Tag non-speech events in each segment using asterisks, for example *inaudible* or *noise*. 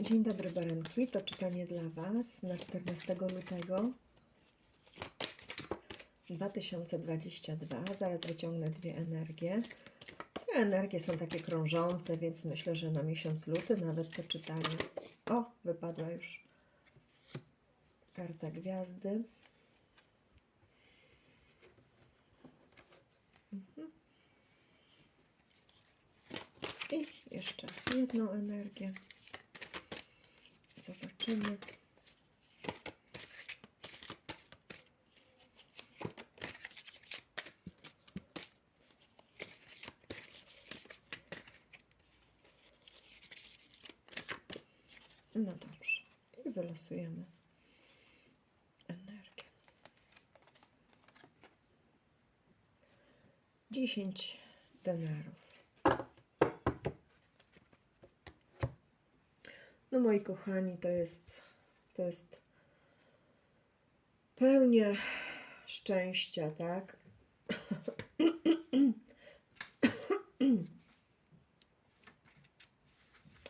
Dzień dobry baranki, to czytanie dla Was na 14 lutego 2022. Zaraz wyciągnę dwie energie. Te energie są takie krążące, więc myślę, że na miesiąc luty nawet to czytanie. O, wypadła już karta gwiazdy. Mhm. I jeszcze jedną energię. Zobaczymy. No dobrze. I wylosujemy energię. 10 denarów. Moi kochani, to jest to jest pełnia szczęścia, tak?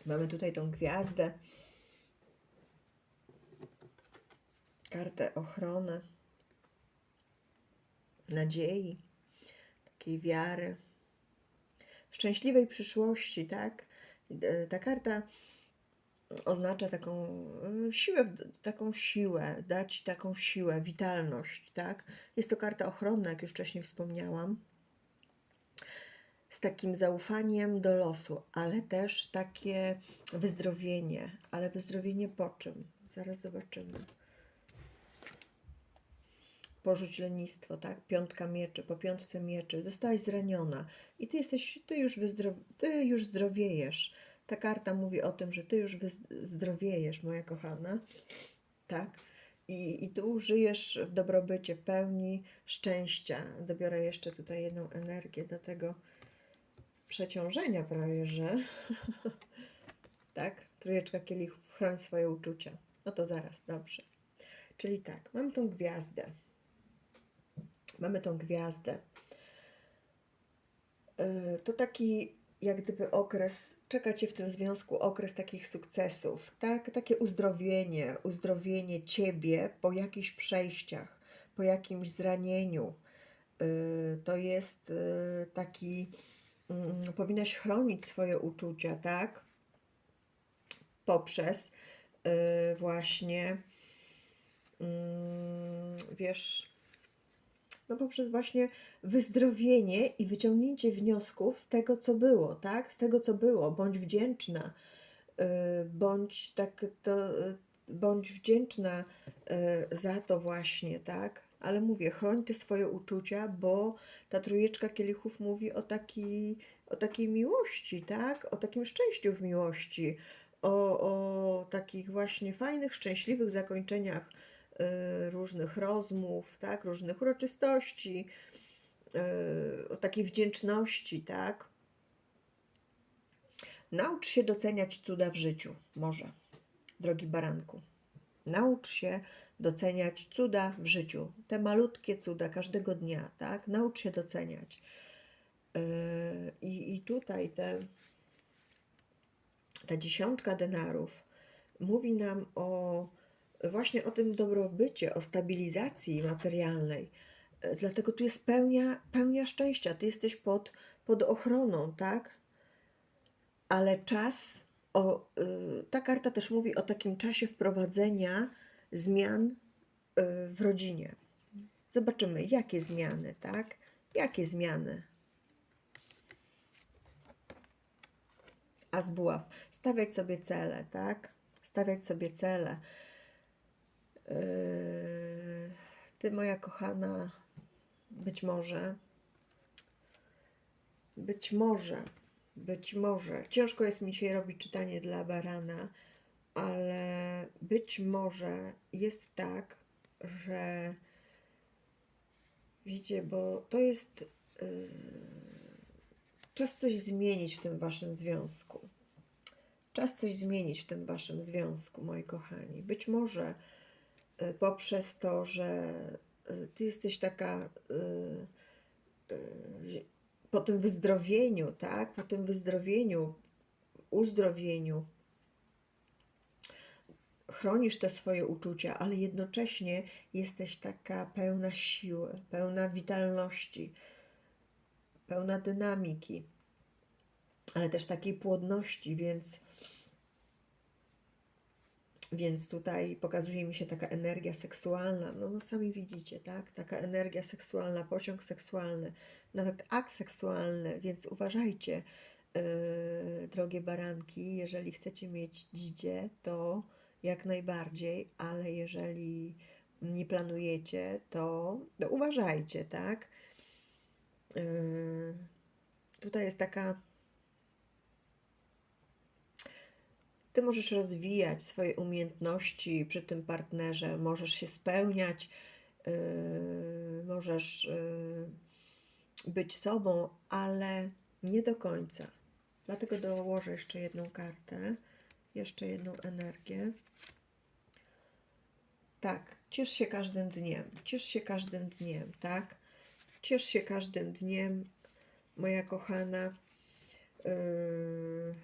Mamy tutaj tą gwiazdę, kartę ochrony, nadziei, takiej wiary, szczęśliwej przyszłości, tak? E, Ta karta oznacza taką y, siłę, taką siłę, dać taką siłę, witalność, tak? Jest to karta ochronna, jak już wcześniej wspomniałam, z takim zaufaniem do losu, ale też takie wyzdrowienie, ale wyzdrowienie po czym? Zaraz zobaczymy. Porzuć lenistwo, tak? Piątka mieczy, po piątce mieczy, zostałaś zraniona i ty jesteś, ty już, wyzdrow, ty już zdrowiejesz ta karta mówi o tym, że ty już wyzdrowiejesz, moja kochana, tak? I, I tu żyjesz w dobrobycie, w pełni szczęścia. Dobiorę jeszcze tutaj jedną energię do tego przeciążenia prawie, że *laughs* tak? Trójeczka kielichów, chroń swoje uczucia. No to zaraz, dobrze. Czyli tak, mam tą gwiazdę. Mamy tą gwiazdę. Yy, to taki jak gdyby okres czeka Cię w tym związku okres takich sukcesów, tak? Takie uzdrowienie, uzdrowienie Ciebie po jakichś przejściach, po jakimś zranieniu. Yy, to jest yy, taki, yy, powinnaś chronić swoje uczucia, tak? Poprzez yy, właśnie, yy, wiesz, no poprzez właśnie wyzdrowienie i wyciągnięcie wniosków z tego, co było, tak? Z tego, co było. Bądź wdzięczna, y, bądź tak to, y, bądź wdzięczna y, za to właśnie, tak? Ale mówię, chroń te swoje uczucia, bo ta trójeczka kielichów mówi o, taki, o takiej miłości, tak? O takim szczęściu w miłości, o, o takich właśnie fajnych, szczęśliwych zakończeniach różnych rozmów, tak, różnych uroczystości, y, o takiej wdzięczności, tak. Naucz się doceniać cuda w życiu, może, drogi baranku. Naucz się doceniać cuda w życiu, te malutkie cuda każdego dnia, tak? Naucz się doceniać. Y, I, i tutaj te, ta dziesiątka denarów mówi nam o właśnie o tym dobrobycie, o stabilizacji materialnej. E, dlatego tu jest pełnia, pełnia szczęścia. Ty jesteś pod, pod ochroną, tak? Ale czas, o, y, ta karta też mówi o takim czasie wprowadzenia zmian y, w rodzinie. Zobaczymy, jakie zmiany, tak? Jakie zmiany? A z buław. Stawiać sobie cele, tak? Stawiać sobie cele. Yy, ty, moja kochana, być może, być może, być może, ciężko jest mi dzisiaj robić czytanie dla barana, ale być może jest tak, że widzicie, bo to jest yy, czas coś zmienić w tym waszym związku. Czas coś zmienić w tym waszym związku, moi kochani. Być może poprzez to, że y, ty jesteś taka y, po tym wyzdrowieniu, tak? Po tym wyzdrowieniu, uzdrowieniu, chronisz te swoje uczucia, ale jednocześnie jesteś taka pełna siły, pełna witalności, pełna dynamiki, ale też takiej płodności, więc więc tutaj pokazuje mi się taka energia seksualna, no, no sami widzicie, tak? Taka energia seksualna, pociąg seksualny, nawet akt seksualny, więc uważajcie, yy, drogie baranki, jeżeli chcecie mieć dzidzie, to jak najbardziej, ale jeżeli nie planujecie, to, to uważajcie, tak? Yy, tutaj jest taka Ty możesz rozwijać swoje umiejętności przy tym partnerze, możesz się spełniać, yy, możesz yy, być sobą, ale nie do końca. Dlatego dołożę jeszcze jedną kartę, jeszcze jedną energię. Tak, ciesz się każdym dniem, ciesz się każdym dniem, tak? Ciesz się każdym dniem, moja kochana. Yy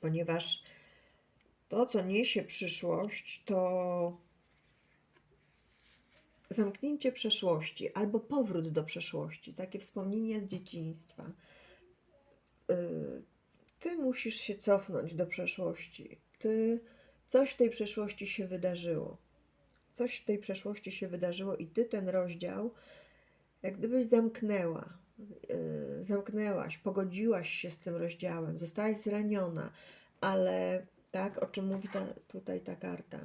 ponieważ to, co niesie przyszłość, to zamknięcie przeszłości albo powrót do przeszłości, takie wspomnienie z dzieciństwa. Y, ty musisz się cofnąć do przeszłości. Ty, coś w tej przeszłości się wydarzyło. Coś w tej przeszłości się wydarzyło i ty ten rozdział jak gdybyś zamknęła, zamknęłaś, pogodziłaś się z tym rozdziałem, zostałaś zraniona, ale tak, o czym mówi ta, tutaj ta karta.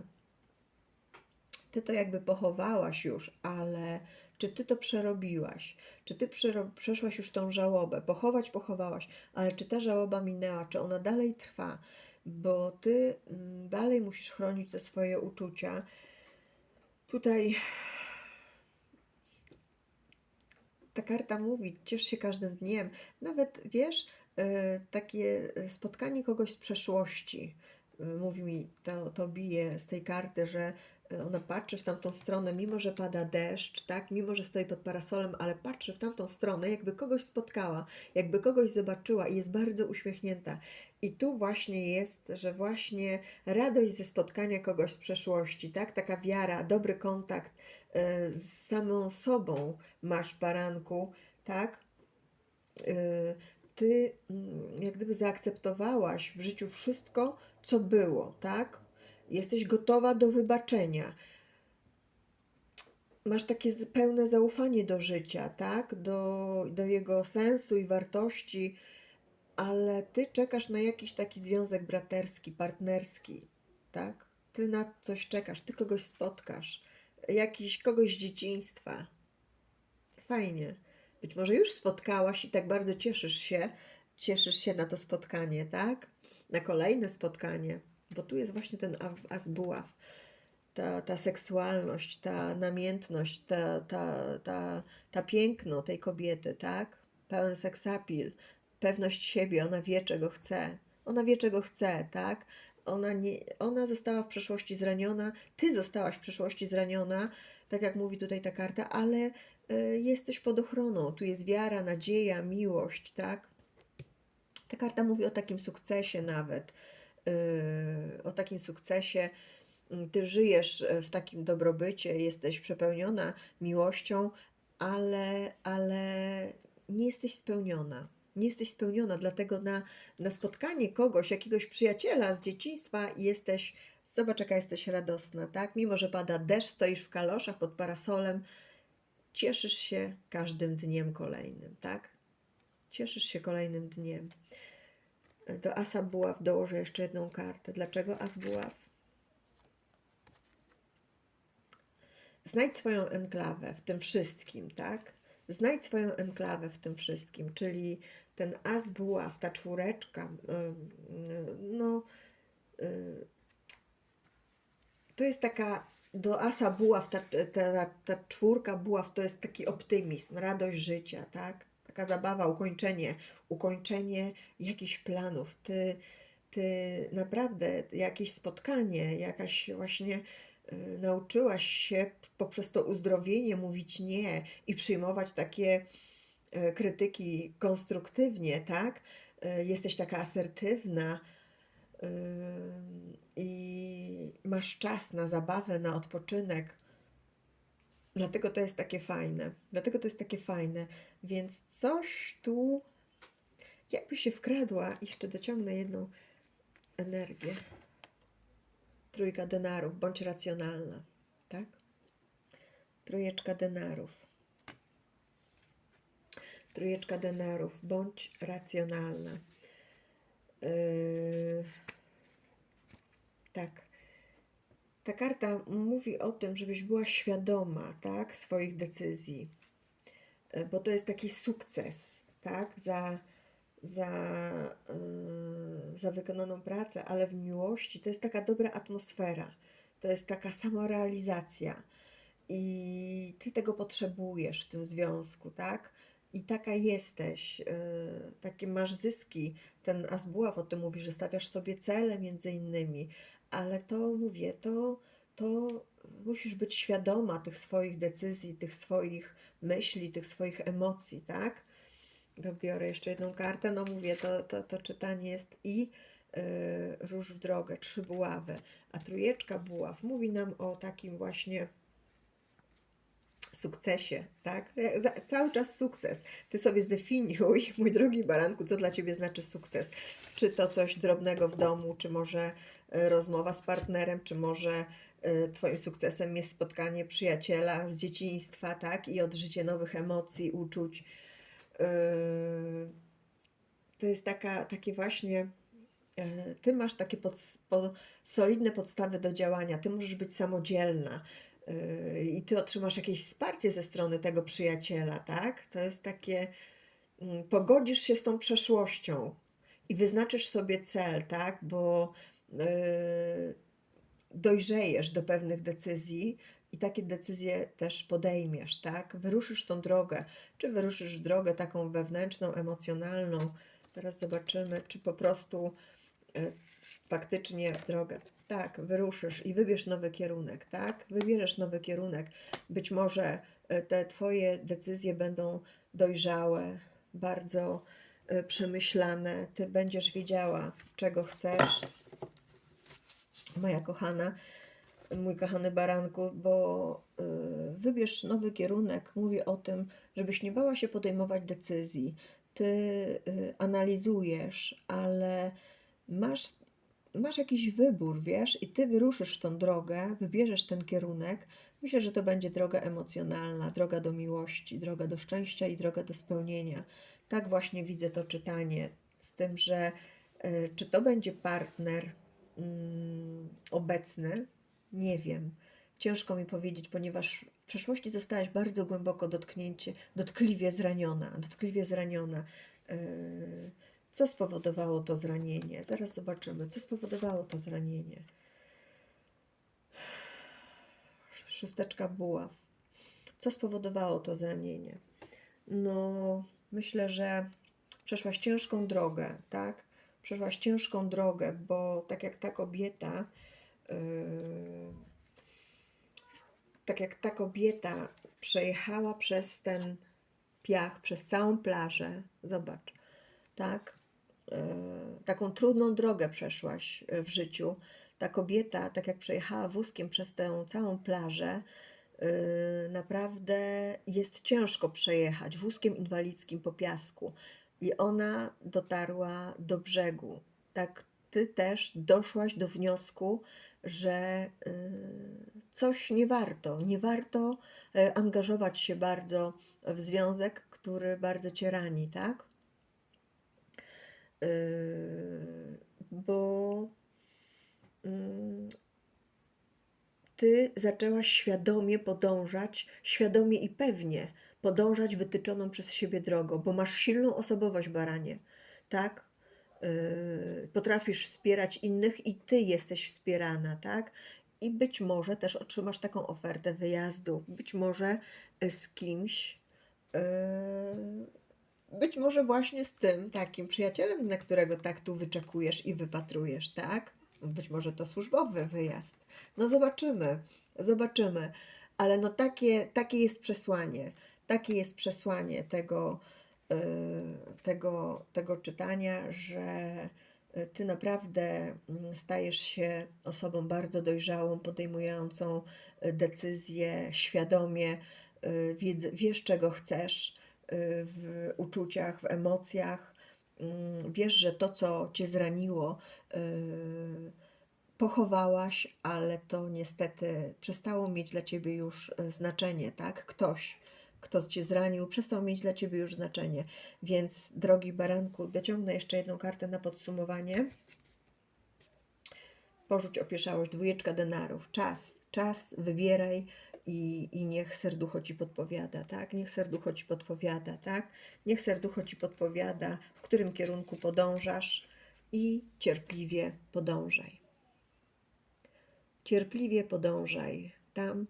Ty to jakby pochowałaś już, ale czy ty to przerobiłaś? Czy ty przeszłaś już tą żałobę? Pochować pochowałaś, ale czy ta żałoba minęła? Czy ona dalej trwa? Bo ty mm, dalej musisz chronić te swoje uczucia. Tutaj ta karta mówi, ciesz się każdym dniem. Nawet wiesz, e, takie spotkanie kogoś z przeszłości. E, mówi mi, to, to bije z tej karty, że ona patrzy w tamtą stronę, mimo że pada deszcz, tak, mimo że stoi pod parasolem, ale patrzy w tamtą stronę, jakby kogoś spotkała, jakby kogoś zobaczyła i jest bardzo uśmiechnięta. I tu właśnie jest, że właśnie radość ze spotkania kogoś z przeszłości, tak, taka wiara, dobry kontakt e, z samą sobą masz, baranku, tak, e, ty mm, jak gdyby zaakceptowałaś w życiu wszystko, co było, tak? Jesteś gotowa do wybaczenia. Masz takie pełne zaufanie do życia, tak? Do, do jego sensu i wartości, ale ty czekasz na jakiś taki związek braterski, partnerski, tak? Ty na coś czekasz, ty kogoś spotkasz, jakiś kogoś z dzieciństwa. Fajnie. Być może już spotkałaś i tak bardzo cieszysz się, cieszysz się na to spotkanie, tak? Na kolejne spotkanie bo tu jest właśnie ten azbuław, ta, ta seksualność, ta namiętność, ta, ta, ta, ta piękno tej kobiety, tak? Pełen seksapil, pewność siebie, ona wie, czego chce. Ona wie, czego chce, tak? Ona, nie, ona została w przeszłości zraniona, ty zostałaś w przeszłości zraniona, tak jak mówi tutaj ta karta, ale y, jesteś pod ochroną. Tu jest wiara, nadzieja, miłość, tak? Ta karta mówi o takim sukcesie nawet o takim sukcesie. Mm, ty żyjesz e, w takim dobrobycie, jesteś przepełniona miłością, ale, ale nie jesteś spełniona. Nie jesteś spełniona, dlatego na, na spotkanie kogoś, jakiegoś przyjaciela z dzieciństwa jesteś, zobacz jaka jesteś radosna, tak? Mimo, że pada deszcz, stoisz w kaloszach pod parasolem, cieszysz się każdym dniem kolejnym, tak? Cieszysz się kolejnym dniem. Do asa buław dołożę jeszcze jedną kartę. Dlaczego as buław? Znajdź swoją enklawę w tym wszystkim, tak? Znajdź swoją enklawę w tym wszystkim, czyli ten as buław, ta czwóreczka, no to jest taka do asa buław, ta, ta, ta czwórka buław to jest taki optymizm, radość życia, tak? Taka zabawa, ukończenie, ukończenie jakichś planów. Ty, ty naprawdę jakieś spotkanie, jakaś właśnie y, nauczyłaś się poprzez to uzdrowienie mówić nie i przyjmować takie y, krytyki konstruktywnie, tak? Y, jesteś taka asertywna, ym, i masz czas na zabawę, na odpoczynek. Dlatego to jest takie fajne. Dlatego to jest takie fajne. Więc coś tu, jakby się wkradła, jeszcze dociągnę jedną energię. Trójka denarów, bądź racjonalna, tak? Trójeczka denarów. Trójeczka denarów, bądź racjonalna. Yy, tak. Ta karta mówi o tym, żebyś była świadoma, tak, swoich decyzji, Yy, bo to jest taki sukces, tak, za, za, yy, za wykonaną pracę, ale w miłości to jest taka dobra atmosfera, to jest taka samorealizacja i ty tego potrzebujesz w tym związku, tak? I taka jesteś, yy, takie masz zyski. Ten Asbuław o tym mówi, że stawiasz sobie cele między innymi, ale to mówię, to, to musisz być świadoma tych swoich decyzji, tych swoich myśli, tych swoich emocji, tak? Wybiorę jeszcze jedną kartę, no mówię, to, to, to czytanie jest i yy, róż w drogę, trzy buławy, a trójeczka buław mówi nam o takim właśnie sukcesie, tak? Cały czas sukces. Ty sobie zdefiniuj, *laughs* mój drogi baranku, co dla Ciebie znaczy sukces. Czy to coś drobnego w domu, czy może e, rozmowa z partnerem, czy może e, Twoim sukcesem jest spotkanie przyjaciela z dzieciństwa, tak? I odżycie nowych emocji, uczuć. Yy, To jest taka, takie właśnie e, ty masz takie pod, po, solidne podstawy do działania, ty możesz być samodzielna i ty otrzymasz jakieś wsparcie ze strony tego przyjaciela, tak? To jest takie, mm, pogodzisz się z tą przeszłością i wyznaczysz sobie cel, tak? Bo yy, dojrzejesz do pewnych decyzji i takie decyzje też podejmiesz, tak? Wyruszysz tą drogę, czy wyruszysz drogę taką wewnętrzną, emocjonalną. Teraz zobaczymy, czy po prostu e, faktycznie drogę. Tak, wyruszysz i wybierz nowy kierunek, tak? Wybierzesz nowy kierunek. Być może e, te Twoje decyzje będą dojrzałe, bardzo e, przemyślane. Ty będziesz wiedziała, czego chcesz, moja kochana, mój kochany baranku, bo y, wybierz nowy kierunek. Mówi o tym, żebyś nie bała się podejmować decyzji. Ty analizujesz, ale masz, masz jakiś wybór, wiesz, i ty wyruszysz w tą drogę, wybierzesz ten kierunek. Myślę, że to będzie droga emocjonalna, droga do miłości, droga do szczęścia i droga do spełnienia. Tak właśnie widzę to czytanie, z tym, że y, czy to będzie partner mm, obecny, nie wiem. Ciężko mi powiedzieć, ponieważ w przeszłości zostałaś bardzo głęboko dotknięcie, dotkliwie zraniona, dotkliwie zraniona. Yy, Co spowodowało to zranienie? Zaraz zobaczymy, co spowodowało to zranienie. Szósteczka buław. Co spowodowało to zranienie? No, myślę, że przeszłaś ciężką drogę, tak? Przeszłaś ciężką drogę, bo tak jak ta kobieta, yy, tak jak ta kobieta przejechała przez ten piach, przez całą plażę, zobacz, tak? Yy, taką trudną drogę przeszłaś yy, w życiu. Ta kobieta, tak jak przejechała wózkiem przez tę całą plażę, yy, naprawdę jest ciężko przejechać wózkiem inwalidzkim po piasku. I ona dotarła do brzegu. Tak ty też doszłaś do wniosku, że coś nie warto, nie warto angażować się bardzo w związek, który bardzo cię rani, tak? Y, Bo mm, ty zaczęłaś świadomie podążać, świadomie i pewnie podążać wytyczoną przez siebie drogą, bo masz silną osobowość, baranie, tak? Yy, potrafisz wspierać innych i ty jesteś wspierana, tak? I być może też otrzymasz taką ofertę wyjazdu, być może y, z kimś, yy, być może właśnie z tym takim przyjacielem, na którego tak tu wyczekujesz i wypatrujesz, tak? Być może to służbowy wyjazd. No zobaczymy, zobaczymy. Ale no takie, takie jest przesłanie, takie jest przesłanie tego, yy, tego, tego czytania, że y, ty naprawdę mm, stajesz się osobą bardzo dojrzałą, podejmującą y, decyzje świadomie, wiesz czego chcesz w uczuciach, w emocjach. Mm, Wiesz, że to, co cię zraniło, y, pochowałaś, ale to niestety przestało mieć dla ciebie już y, znaczenie, tak? Ktoś, kto cię zranił, przestał mieć dla ciebie już znaczenie. Więc, drogi baranku, dociągnę jeszcze jedną kartę na podsumowanie. Porzuć opieszałość, dwójeczka denarów. Czas, czas, wybieraj i, i niech serducho ci podpowiada, tak? Niech serducho ci podpowiada, tak? Niech serducho ci podpowiada, w którym kierunku podążasz i cierpliwie podążaj. Cierpliwie podążaj tam,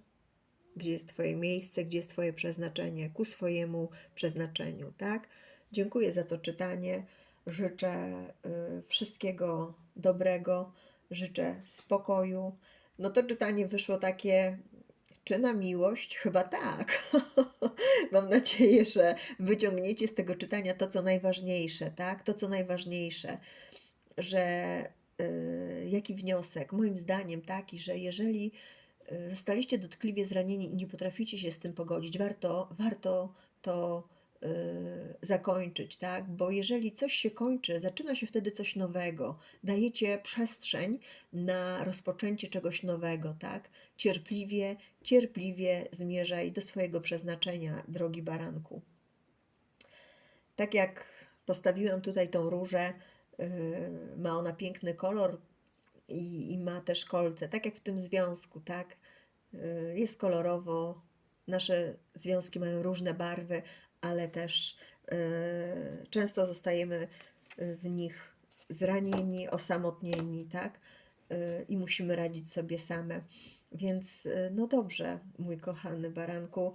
gdzie jest Twoje miejsce, gdzie jest Twoje przeznaczenie, ku swojemu przeznaczeniu, tak? Dziękuję za to czytanie. Życzę y, wszystkiego dobrego, życzę spokoju. No to czytanie wyszło takie, czy na miłość? Chyba tak. *laughs* Mam nadzieję, że wyciągniecie z tego czytania to, co najważniejsze, tak? To, co najważniejsze, że y, jaki wniosek? Moim zdaniem taki, że jeżeli y, zostaliście dotkliwie zranieni i nie potraficie się z tym pogodzić, warto, warto to y, zakończyć, tak? Bo jeżeli coś się kończy, zaczyna się wtedy coś nowego, dajecie przestrzeń na rozpoczęcie czegoś nowego, tak? Cierpliwie, cierpliwie zmierzaj do swojego przeznaczenia, drogi baranku. Tak jak postawiłam tutaj tą różę, yy, ma ona piękny kolor i, i ma też kolce, tak jak w tym związku, tak? Yy, Jest kolorowo, nasze związki mają różne barwy, ale też yy, często zostajemy w nich zranieni, osamotnieni, tak? I musimy radzić sobie same. Więc yy, no dobrze, mój kochany baranku,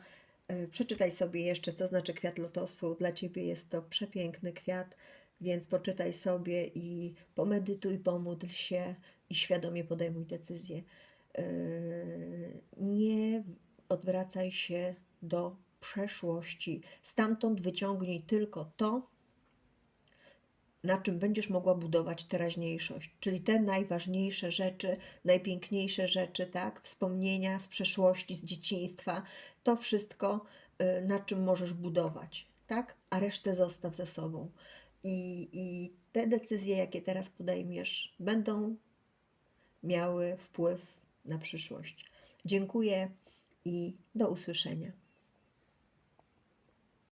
yy, przeczytaj sobie jeszcze, co znaczy kwiat lotosu. Dla ciebie jest to przepiękny kwiat, więc poczytaj sobie i pomedytuj, pomódl się i świadomie podejmuj decyzje. Yy, Nie odwracaj się do przeszłości. Stamtąd wyciągnij tylko to, na czym będziesz mogła budować teraźniejszość, czyli te najważniejsze rzeczy, najpiękniejsze rzeczy, tak, wspomnienia z przeszłości, z dzieciństwa, to wszystko, y, na czym możesz budować, tak, a resztę zostaw za sobą. I, I te decyzje, jakie teraz podejmiesz, będą miały wpływ na przyszłość. Dziękuję i do usłyszenia.